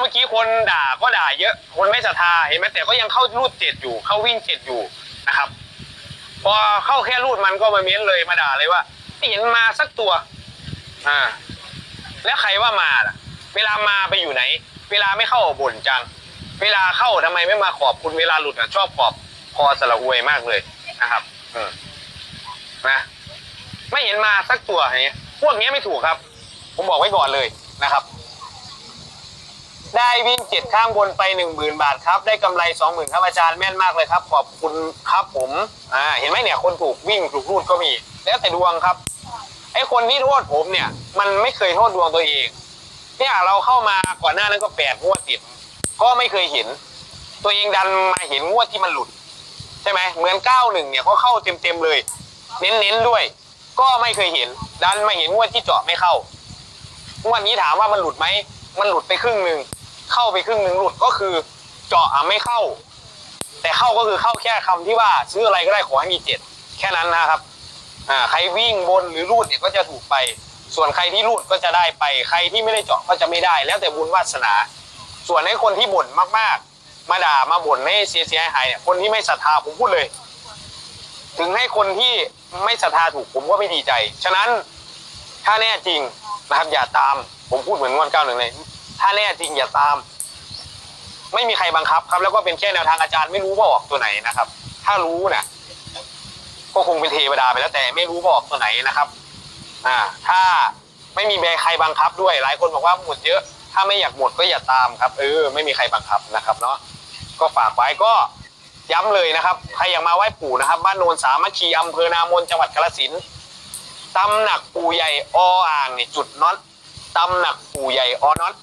เมื่อกี้คนด่าก็ด่าเยอะ คนไม่ศรัทธาเห็นไหมแต่ก็ยังเข้ารูดเจ็ดอยู่ เข้าวิ่งเจ็ดอยู่นะครับ พอเข้าแค่รูดมันก็มาเม้นเลยมาด่าเลยว่าไม่เห็นมาสักตัว อ่า แล้วใครว่ามาล่ะ เวลามาไปอยู่ไหน เวลาไม่เข้าบ่นจัง เวลาเข้าทำไมไม่มาขอบคุณเวลาหลุดอะชอบขอบคอสละอวยมากเลยนะครับ อืมนะไม่เห็นมาสักตัวอย่างเงี้ยพวกเนี้ยไม่ถูกครับ ผมบอกไว้ก่อนเลยนะครับ ได้วิ่งเจ็ดข้างบนไปหนึ่งหมื่นบาทครับ ได้กำไรสองหมื่นครับอาจารย์แม่นมากเลยครับ ขอบคุณครับผมอ่าเห็นไหมเนี่ยคนถูกวิ่งถูกรูดก็มี แล้วแต่ดวงครับไอ้คนที่โทษผมเนี่ย มันไม่เคยโทษดวงตัวเอง เนี่ยเราเข้ามาก่อนหน้านั้นก็แปดงวดติด ก็ไม่เคยเห็น ตัวเองดันมาเห็นงวดที่มันหลุด ใช่ไหมเหมือนเก้าหนึ่งเนี่ยก็เข้าเต็มเต็มเลย เน้นๆด้วย ก็ไม่เคยเห็น ดันมาเห็นงวดที่เจาะไม่เข้างวดนี้ถามว่ามันหลุดไหมมันหลุดไปครึ่งหนึ่ง เข้าไปครึ่งหนึ่งหลุดก็คือเจาะอะไม่เข้า แต่เข้าก็คือเข้าแค่คำที่ว่าซื้ออะไรก็ได้ขอให้มีเจ็ดแค่นั้นนะครับอ่าใครวิ่งบนหรือรูดเนี่ยก็จะถูกไป ส่วนใครที่รูดก็จะได้ไป ใครที่ไม่ได้เจาะก็จะไม่ได้ แล้วแต่บุญวาสนา ส่วนให้คนที่บ่นมากๆ มาด่ามาบ่นให้เสียเสียหายเนี่ยคนที่ไม่ศรัทธาผมพูดเลย ถึงให้คนที่ไม่ศรัทธาถูกผมก็ไม่ดีใจ ฉะนั้นถ้าแน่จริงนะครับอย่าตามผมพูดเหมือนงวดเก้าหนึ่งเลย ถ้าแน่จริงอย่าตาม ไม่มีใครบังคับครับ แล้วก็เป็นแค่แนวทางอาจารย์ไม่รู้ว่าออกตัวไหนนะครับ ถ้ารู้เนี่ยก็คงเป็นเทวดาไปแล้วแต่ไม่รู้ว่าออกตัวไหนนะครับอ่าถ้าไม่มีใครบังคับด้วย หลายคนบอกว่าหมดเยอะ ถ้าไม่อยากหมดก็อย่าตามครับ เออ ไม่มีใครบังคับนะครับเนาะก็ฝากไว้ก็ย้ำเลยนะครับใครอยากมาไหว้ปู่นะครับ บ้านโนนสามัคคีอำเภอนามนจังหวัดกาฬสินธุ์ตำหนักปู่ใหญ่ออ่างเนี่ยจุดน็อตตำหนักปู่ใหญ่อน็อต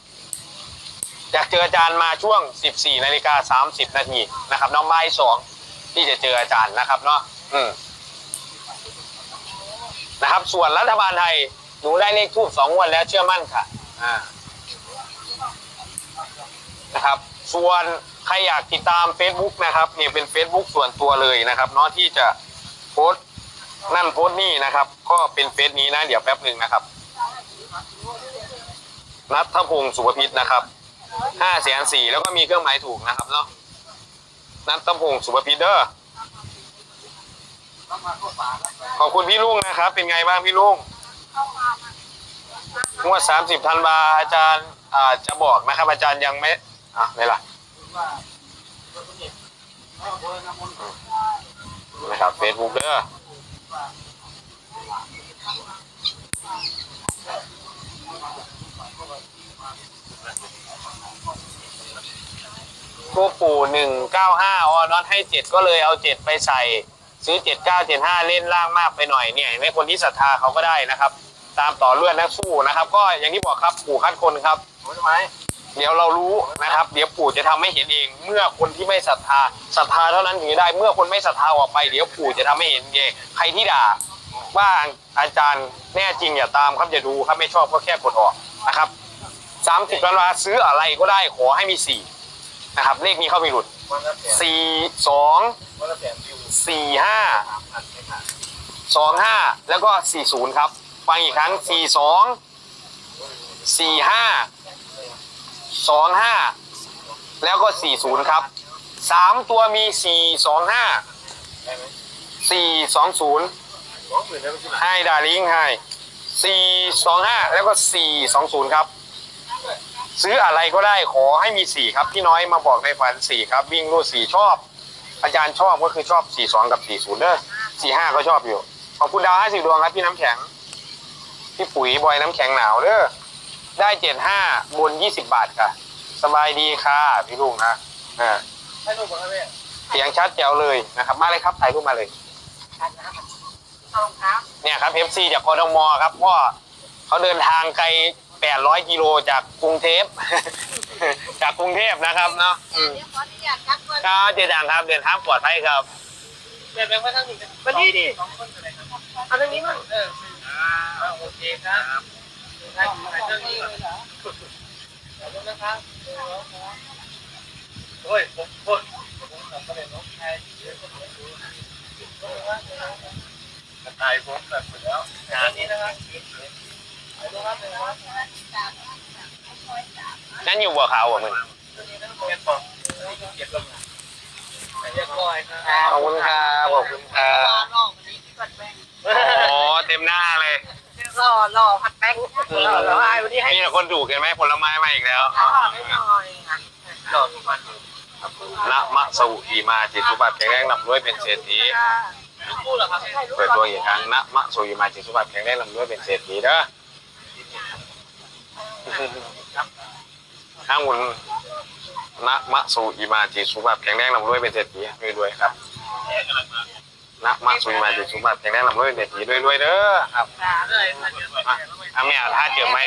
อยากเจออาจารย์มาช่วง 14นาฬิกา30นาทีนะครับน้องบ่ายสองที่จะเจออาจารย์นะครับเนาะอืมนะครับ ส่วนรัฐบาลไทยหนูได้เลขทูบสองวันแล้วเชื่อมั่นค่ะอ่านะครับ ส่วนใครอยากติดตาม Facebook นะครับเนี่ยเป็น Facebook ส่วนตัวเลยนะครับเนาะที่จะโพสต์นั่นโพสต์นี่นะครับ ก็เป็นเฟซนี้นะ เดี๋ยวแป๊บหนึ่งนะครับนัทพงศ์สุภพิษนะครับ ห้าแสนสี่แล้วก็มีเครื่องหมายถูกนะครับเนาะนัทตพงศ์สุภพิษเด้อขอบคุณพี่ลุงนะครับ เป็นไงบ้างพี่ลุงงวดสามสิบธันวาอาจารย์อ่าจะบอกนะครับ อาจารย์ยังไม่อะไหนล่ะนะครับเฟซบุ๊กเด้อ กูปู่หนึ่งเก้าห้าออน็อตให้เจ็ดก็เลยเอาเจ็ดไปใส่ ซื้อเจ็ดเก้าเจ็ดห้าเล่นล่างมากไปหน่อยเนี่ยในคนที่ศรัทธาเขาก็ได้นะครับ ตามต่อเลื่อนนักสู้นะครับ ก็อย่างที่บอกครับปู่คัดคนครับใช่ไหมเดี๋ยวเรารู้นะครับ เดี๋ยวปู่จะทำให้เห็นเอง เมื่อคนที่ไม่ศรัทธาศรัทธาเท่านั้นถึงจะได้ เมื่อคนไม่ศรัทธาออกไปเดี๋ยวปู่จะทำให้เห็นเองใครที่ด่าว่าอาจารย์แน่จริงอย่าตามครับอย่าดูครับไม่ชอบก็แค่กดออกนะครับสามสิบล้านบาซื้ออะไรก็ได้ขอให้มีสี่ นะครับ เลขนี้เข้ามีหลุดสี่สองสี่ห้าสองห้าแล้วก็สี่ศูนย์ครับ ฟังอีกครั้งสี่สองสี่ห้าสองห้าแล้วก็สี่ศูนย์ครับสามตัวมีสี่สองห้าสี่สองศูนย์ให้ดาริงให้สี่สองห้าแล้วก็สี่สองศูนย์ครับ ซื้ออะไรก็ได้ขอให้มีสี่ครับพี่น้อยมาบอกในฝันสี่ครับ วิ่งรูดสี่ชอบ อาจารย์ชอบก็คือชอบสี่สองกับสี่ศูนย์เด้อสี่ห้าก็ชอบอยู่ ขอบคุณดาวห้าสิบดวงครับพี่น้ำแข็ง พี่ปุ๋ยบอยน้ำแข็งหนาวเด้อได้เจ็ดห้าบนยี่สิบบาทค่ะ สบายดีค่ะ พี่ลุงนะอ่าให้ลูกก่อนครับพี่เสียงชัดแจ๋วเลยนะครับ มาเลยครับถ่ายรูปมาเลยรองเท้าเนี่ยครับเอฟซีจากกทมครับเพราะเขาเดินทางไกล 800กิโลจากกรุงเทพ จากกรุงเทพนะครับเนาะอืมเดี๋ยวขออนุญาตจับก่อนครับเจดังครับเดินทางปลอดภัยครับเปลี่ยนแปลงมาทางนี้กันมานี่ดิสองคนเลยครับเอาตรงนี้มั้งเอออ่าโอเคครับได้อยู่ในเรื่องนี้ก่อนขอบคุณนะครับโอ้ยผมผมผมทำประเด็นน้องชายเยอะผมดูกระต่ายผมแบบแล้วงานนี้นะครับขอบคุณครับ นั่นอยู่บัวขาวบ่มึงเป็นปอกเก็บลงเรียบร้อยครับขอบคุณครับขอบคุณครับรอวันนี้ที่ก่อนแป้งโอ้เต็มหน้าเลยรอรอผัดแป้งรอรอวันนี้ให้นี่คนถูกเห็นไหมผลไม้มาอีกแล้วรอไม่หน่อยค่ะหลอกทุกวันนะมะสูอีมาจิตสุบัติแข็งแรงนำด้วยเป็นเศรษฐีทุกคู่เหรอครับเปิดตัวอีกครั้งนะมะสูอีมาจิตสุบัติแข็งแรงนำด้วยเป็นเศรษฐีเด้อ ห้างหุ่นนะมะสูอีมาจิสุบัติแข็งแรงนำด้วยเป็นเศรษฐีด้วยๆครับนะมะสูอีมาจิสุบัติแข็งแรงนำด้วยเป็นเศรษฐีด้วยๆเด้อครับเลยมันเยอะอะแม่ถ้าเจอไหม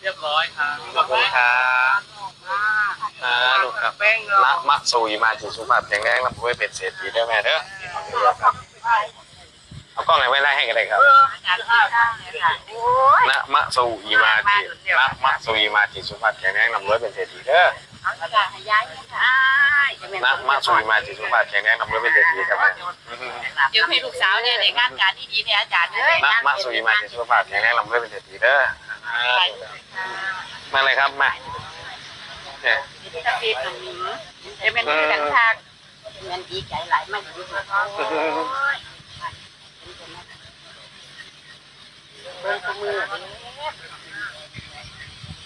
เรียบร้อยครับขอบคุณครับอ่าลูกครับแป้งนะมะสูอีมาจิสุบัติแข็งแรงนำด้วยเป็นเศรษฐีเด้อแม่เด้อครับ เอากล้องไหนไว้ไล่ให้กันเลยครับอาจารย์ที่ข้างเนี่ยค่ะโอ้ยนะมะสูอีมาจินะมะสูอีมาจิสุภาพแข็งแรงนำรวยเป็นเศรษฐีเด้อเอากระดาษให้ย้ายค่ะจะเป็นนะมะสูอีมาจิสุภาพแข็งแรงนำรวยเป็นเศรษฐีครับแม่เดี๋ยวให้ลูกสาวเนี่ยในงานการดีๆเนี่ยอาจารย์เลยนะมะสูอีมาจิสุภาพแข็งแรงนำรวยเป็นเศรษฐีเด้อมาเลยครับมาเนี่ยถ้าเป็นหนึ่งจะเป็นกันทางเงินดีใจหลายมากอยู่ด้วยเบิ้งตัว มือ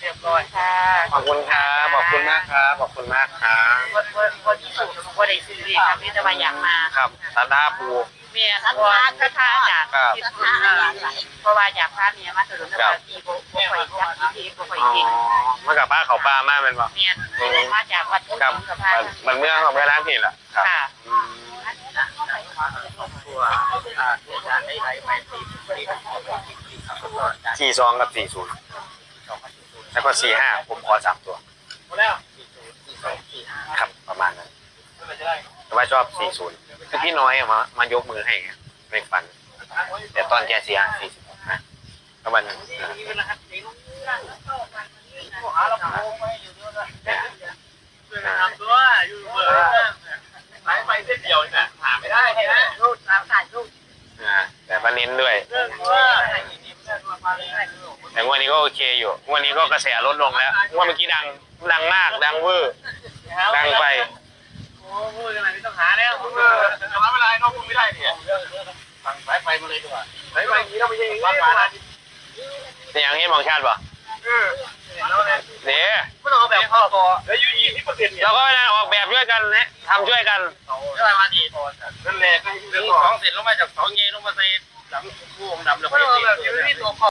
เรียบร้อยค่ะขอบคุณครับขอบคุณมากครับขอบคุณมากครับวันวันวันที่สุดวันได้ซื้อเลยครับพี่จะมาอยากมาครับสันดาปูเมียทัศน์ทัศน์อาจารย์ที่ทัศน์เพราะว่าอยากพาเมียมาถนนแล้วตีโบโบไฟจับทีโบไฟอ๋อเก่งมากับป้าเขาปลามากเป็นบ่เมียมาจากวัดทุ่งครับกับพามันเมื่อของไปร้านผิดแหละครับค่ะตัวอ่าตัวจานได้ไรไปตีตี สี่ซองกับสี่ศูนย์แล้วก็สี่ห้าผมขอสามตัวครับประมาณนั้นแต่ว่าชอบสี่ศูนย์คือพี่น้อยมามายกมือให้ไงไม่ฟัน แต่ตอนแกเสีย46นะก็มัน มีเวลาตีลูกหาเราโค้งไม่อยู่ด้วย เนี่ย ทำตัวอยู่เบอร์สายไฟเส้นเดียวเนี่ยหาไม่ได้ใช่ไหม รูดสามสายรูด นะแต่ก็เน้นด้วย เรื่องว่าไอ้นี่เพื่อนมาเลย แต่งวันนี้ก็โอเคอยู่งวันนี้ก็กระแสลดลงแล้วงวันเมื่อกี้ดังดังมากดังเวอร์ดังไปโอ้พูดขนาดนี้ต้องหาแล้วเออแต่ว่าเวลาน้องพูดไม่ได้เนี่ยฟังสายไฟมาเลยดีกว่าสายไฟนี้เราไม่ใช่บ้านมาแล้วนี่ยังเห็นมองชาติป่ะเออแล้วเนี่ยเดี๋ยวไม่ต้องเอาแบบเข้าต่อแล้วอยู่ยี่สิบเปอร์เซ็นต์เนี่ยเราก็ออกแบบช่วยกันนะทำช่วยกันเรื่องมาดีนั่นแหละเรื่องของเสร็จลงมาจากสองเงยลงมาใส่หลังผู้องดำแล้วก็ไม่ติด